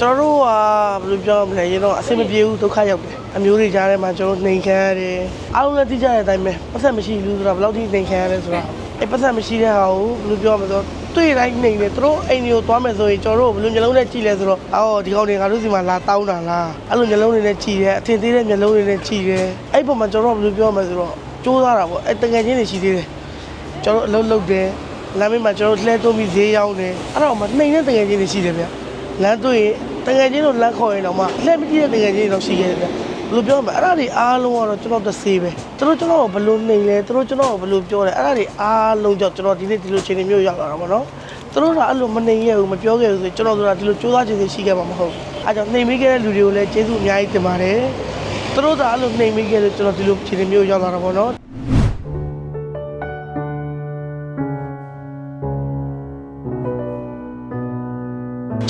ကျွန်တော်တို့ကဘယ်လိုပြောမလဲရင်တော့အဆင်မပြေဘူးဒုက္ခရောက်တယ်အမျိုးတွေကြားထဲမှာကျွန်တော်နှိမ်ခံရတယ်အားလုံးလည်းသိကြတဲ့အတိုင်းပဲပတ်သက်မရှိဘူးဆိုတာဘယ်လောက်ထိနှိမ်ခံရလဲဆိုတာအဲ့ပတ်သက်မရှိတဲ့ဟာကိုဘယ်လိုပြောမလဲဆိုတော့တွေ့တိုင်းနှိမ်တယ်သူတို့အိမ်တွေကိုသွားမယ်ဆိုရင်ကျွန်တော်တို့ဘယ်လိုမျိုးလုံးနဲ့ကြည့်လဲဆိုတော့အော်ဒီကောင်တွေငါတို့စီမှာလာတောင်းတာလားအဲ့လိုမျိုးလုံးတွေနဲ့ကြည့်တယ်အထင်သေးတဲ့မျိုးလုံးတွေနဲ့ကြည့်တယ်အဲ့ပုံမှာကျွန်တော်တို့ဘယ်လိုပြောမလဲဆိုတော့စူးစမ်းတာပေါ့အဲ့တကယ်ချင်းတွေရှိသေးတယ်ကျွန်တော်တို့အလုပ်လုပ်တယ်လမ်းမေးမှာကျွန်တော်တို့လှဲသွင်းပြီးဈေးရောက်တယ်အဲ့တော့မှနှိမ်တဲ့တကယ်ချင်းတွေရှိတယ်ဗျ လမ်းသွင်းရင်တကယ်ချင်းတို့လမ်းခေါ်ရင်တော့မှလှဲမကြည့်တဲ့တကယ်ချင်းတွေတော့ရှိခဲ့တယ်ဗျဘယ်လိုပြောမလဲအဲ့ဒါတွေအားလုံးကတော့ကျွန်တော်တစ်စေးပဲသူတို့ကျွန်တော်ကိုဘယ်လိုနှိမ်လဲသူတို့ကျွန်တော်ကိုဘယ်လိုပြောလဲအဲ့ဒါတွေအားလုံးကြောင့်ကျွန်တော်ဒီနေ့ဒီလိုချိန်တွေမျိုးရောက်လာတာပေါ့နော်သူတို့ကအဲ့လိုမနှိမ်ရဘူးမပြောခဲ့ဘူးဆိုကျွန်တော်တို့ကဒီလိုစူးစမ်းခြင်းတွေရှိခဲ့မှာမဟုတ်ဘူးအဲ့ကြောင့်နှိမ်မိခဲ့တဲ့လူတွေကိုလည်းကျေးဇူးအများကြီးတင်ပါတယ်သူတို့ကအဲ့လိုနှိမ်မိခဲ့လို့ကျွန်တော်ဒီလိုချိန်တွေမျိုးရောက်လာတာပေါ့နော်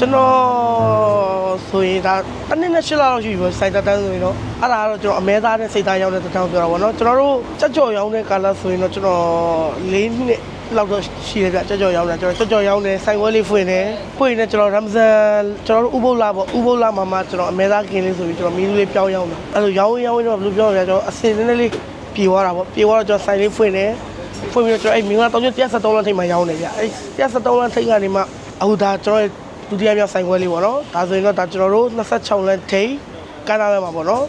ကျွန်တော်ဆိုရင်ဒါတစ်နှစ်နဲ့ရှစ်လလောက်ရှိပြီပေါ့စိုက်တတန်းဆိုရင်တော့အဲ့ဒါကတော့ကျွန်တော်အမဲသားနဲ့စိတ်သားရောက်တဲ့တတန်းပြောတာပေါ့နော်ကျွန်တော်တို့ကြက်ကြော်ရောင်းတဲ့ကာလဆိုရင်တော့ကျွန်တော်၄နှစ်လောက်တော့ရှိတယ်ဗျကြက်ကြော်ရောင်းတာကျွန်တော်ကြက်ကြော်ရောင်းတယ်ဆိုင်ဝဲလေးဖွင့်တယ်ဖွင့်နေကျွန်တော်ရမ်ဇန်ကျွန်တော်တို့ဥပုပ်လာပေါ့ဥပုပ်လာမှာမှကျွန်တော်အမဲသားကင်းလေးဆိုပြီးကျွန်တော်မီးလေးပြောင်းရောင်းတာအဲ့လိုရောင်းရောင်းတော့ဘယ်လိုပြောရလဲကျွန်တော်အစင်နည်းနည်းလေးပြေသွားတာပေါ့ပြေသွားတော့ကျွန်တော်ဆိုင်လေးဖွင့်တယ်ဖွင့်ပြီးတော့ကျွန်တော်အဲ့မင်္ဂလာတောင်ကျ173လမ်းထိပ်မှာရောင်းတယ်ဗျအဲ့173လမ်းထိပ်ကနေမှအခုဒါကျွန်တော် ဒုတိယမြောက်ဆိုင်ခွဲလေးပေါ့နော်ဒါဆိုရင်တော့ဒါကျွန်တော်တို့26လမ်းထိပ်ကမ်းနားလမ်းမှာပေါ့နော်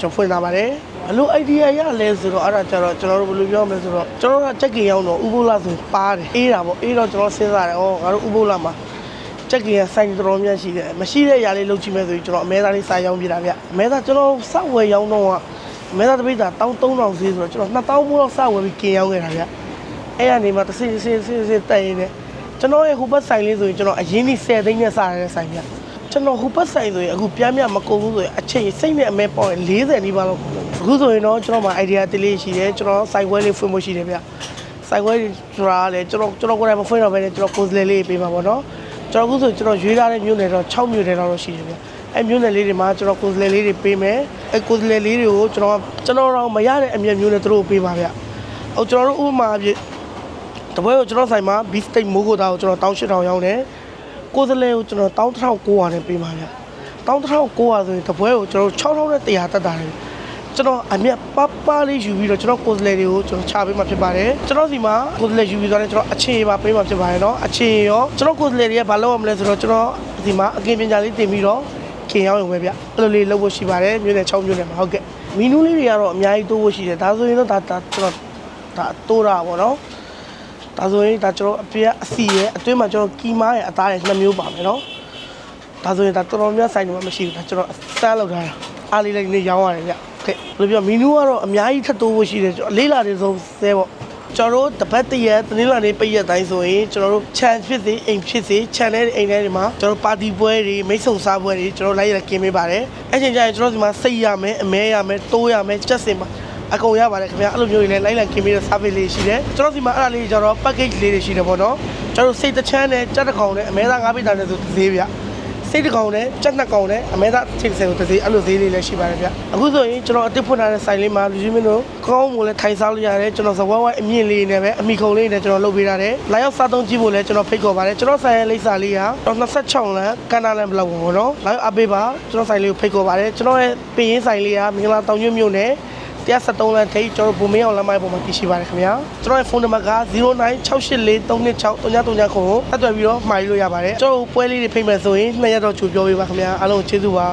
ကျွန်တော်ဖွင့်လာပါတယ်ဘလို့ idea ရလဲဆိုတော့အဲ့ဒါကျတော့ကျွန်တော်တို့ဘယ်လိုပြောမလဲဆိုတော့ကျွန်တော်တို့ကကြက်ကင်ရောက်တော့ဥပုလာဆိုပါတယ်အေးတာပေါ့အေးတော့ကျွန်တော်စဉ်းစားတယ်ဩငါတို့ဥပုလာမှာကြက်ကင်ကဆိုင်တော်တော်များရှိတယ်မရှိတဲ့အရာလေးလုပ်ကြည့်မယ်ဆိုရင်ကျွန်တော်အမဲသားလေးစာရောင်းပြတာဗျအမဲသားကျွန်တော်စောက်ဝယ်ရောင်းတော့ကအမဲသားတစ်ပိတ်တာ1300ဈေးဆိုတော့ကျွန်တော်2000မိုးလောက်စဝယ်ပြီးကင်ရောင်းခဲ့တာဗျအဲ့ရနေမှာတစ်စိတစ်စိတစ်စိတစ်စိတက်ရင်းနဲ့ ကျွန်တော်ရဲ့ဟိုဘက်ဆိုင်လေးဆိုရင်ကျွန်တော်အရင်ကြီး10သိန်းနဲ့စရတဲ့ဆိုင်ဗျကျွန်တော်ဟိုဘက်ဆိုင်ဆိုရင်အခုပြမ်းပြမကုန်ဘူးဆိုရင်အချိန်စိတ်နဲ့အမဲပေါ့ရင်40နီးပါးလောက်အခုဆိုရင်တော့ကျွန်တော်မှာ idea တလေးရှိတယ်ကျွန်တော်ဆိုင်ခွဲလေးဖွင့်ဖို့ရှိတယ်ဗျဆိုင်ခွဲဆိုတာလည်းကျွန်တော်ကျွန်တော်ကိုယ်တိုင်မဖွင့်တော့ဘဲနဲ့ကျွန်တော်ကိုယ်စလဲလေးပေးမှာပေါ့နော်ကျွန်တော်အခုဆိုကျွန်တော်ရွေးထားတဲ့မြို့နယ်တော့6မြို့နယ်လောက်ရှိတယ်ဗျအဲ့မြို့နယ်လေးတွေမှာကျွန်တော်ကိုယ်စလဲလေးတွေပေးမယ်အဲ့ကိုယ်စလဲလေးတွေကိုကျွန်တော်ကျွန်တော်တော့မရတဲ့အမြတ်မျိုးနဲ့သူတို့ပေးပါဗျဟိုကျွန်တော်တို့ဥပမာပြ တပွဲကိုကျွန်တော်ဆိုင်မှာ beef steak မိုးကိုသားကိုကျွန်တော်18000ရောင်းတယ်ကိုယ်စလဲကိုကျွန်တော်11900နဲ့ပေးပါဗျ11900ဆိုရင်တပွဲကိုကျွန်တော်6000နဲ့100တက်တာတယ် ကျွန်တော်အမြတ်ပပလေးယူပြီးတော့ကျွန်တော်ကိုယ်စားလှယ်တွေကိုကျွန်တော်ချပေးမှာဖြစ်ပါတယ်ကျွန်တော်စီမှာကိုယ်စားလှယ်ယူပြီးသွားတယ်ကျွန်တော်အခြေပါပေးမှာဖြစ်ပါတယ်เนาะအခြေရောကျွန်တော်ကိုယ်စားလှယ်တွေကဘာလုပ်ရမလဲဆိုတော့ကျွန်တော်ဒီမှာအကင်ပညာလေးတင်ပြီးတော့ခင်ရောက်ရုံပဲဗျအဲ့လိုလေးလုပ်ဖို့ရှိပါတယ်မြို့နယ်6မြို့နယ်မှာဟုတ်ကဲ့မီနူးလေးတွေကတော့အများကြီးတိုးဖို့ရှိတယ်ဒါဆိုရင်တော့ဒါဒါကျွန်တော်ဒါတိုးတာပေါ့နော် ဒါဆိုရင်ဒါကျွန်တော်အပြက်အစီရဲ့အတွင်းမှာကျွန်တော်ကီမားရဲ့အသားရဲ့နှစ်မျိုးပါမယ်နော်ဒါဆိုရင်ဒါတော်တော်များဆိုင်တွေမှာမရှိဘူးဒါကျွန်တော်စတန်လောက်ထားတာအားလေးလေးနေရောင်းရတယ်ဗျကဲဘယ်လိုပြောမီနူကတော့အများကြီးထပ်တိုးဖို့ရှိတယ်ကျွန်တော်လေးလာနေဆုံးဆဲပေါ့ကျွန်တော်တို့တပတ်တရက်တနင်္လာနေ့ပိတ်ရက်တိုင်းဆိုရင်ကျွန်တော်တို့ခြံဖြစ်စေအိမ်ဖြစ်စေခြံတဲ့အိမ်ထဲတွေမှာကျွန်တော်ပါတီပွဲတွေမိတ်ဆုံစားပွဲတွေကျွန်တော်လိုက်ရကင်းပေးပါတယ်အဲ့ချိန်ကျရင်ကျွန်တော်ဒီမှာစိတ်ရမယ်အမဲရမယ်တိုးရမယ်ကြက်စင်ပါ အကုန်ရပါတယ်ခင်ဗျာအဲ့လိုမျိုးတွေလည်းလိုက်လံကင်းပေးတဲ့ service လေးရှိတယ်ကျွန်တော်ဒီမှာအဲ့ဒါလေးကျတော့ package လေးတွေရှိတယ်ပေါ့နော်ကျွန်တော်စိတ်တချမ်းနဲ့ကြက်တစ်ကောင်နဲ့အမဲသားငါးပိတာနဲ့ဆိုသေးဗျစိတ်တကောင်နဲ့ကြက်နှစ်ကောင်နဲ့အမဲသားချိန်စင်ကိုတစ်စီအဲ့လိုဈေးလေးလည်းရှိပါတယ်ဗျအခုဆိုရင်ကျွန်တော်အတစ်ဖွင့်ထားတဲ့ဆိုင်လေးမှာလူကြီးမင်းတို့ကောင်းမို့လဲထိုင်စားလို့ရတယ်ကျွန်တော်စဝဲဝဲအမြင့်လေးနဲ့ပဲအမိခုံလေးနဲ့ကျွန်တော်လုပ်ပေးထားတယ်လာရောက်စားသုံးကြည့်ဖို့လဲကျွန်တော်ဖိတ်ခေါ်ပါတယ်ကျွန်တော်ဆိုင်ရဲ့လိပ်စာလေးဟာတော့26လမ်းကန်နာလမ်းဘလောက်ပေါ့နော်လာရောက်အပေးပါကျွန်တော်ဆိုင်လေးကိုဖိတ်ခေါ်ပါတယ်ကျွန်တော်ရဲ့ပင်ရင်းဆိုင်လေးဟာမင်္ဂလာတောင်ကျွန်းမြို့နယ် 173လမ်းထိပ်ကျွန်တော်ဗိုလ်မင်းအောင်လမ်းမိုက်ပေါ်မှာတည်ရှိပါတယ်ခင်ဗျာကျွန်တော်ရဲ့ဖုန်းနံပါတ်က0968432639ခုကိုဆက်သွယ်ပြီးတော့မှာယူလို့ရပါတယ်ကျွန်တော်ပွဲလေးတွေဖိတ်မယ်ဆိုရင်နှစ်ရက်တော့ကြိုပြောပေးပါခင်ဗျာအားလုံးကျေးဇူးပါ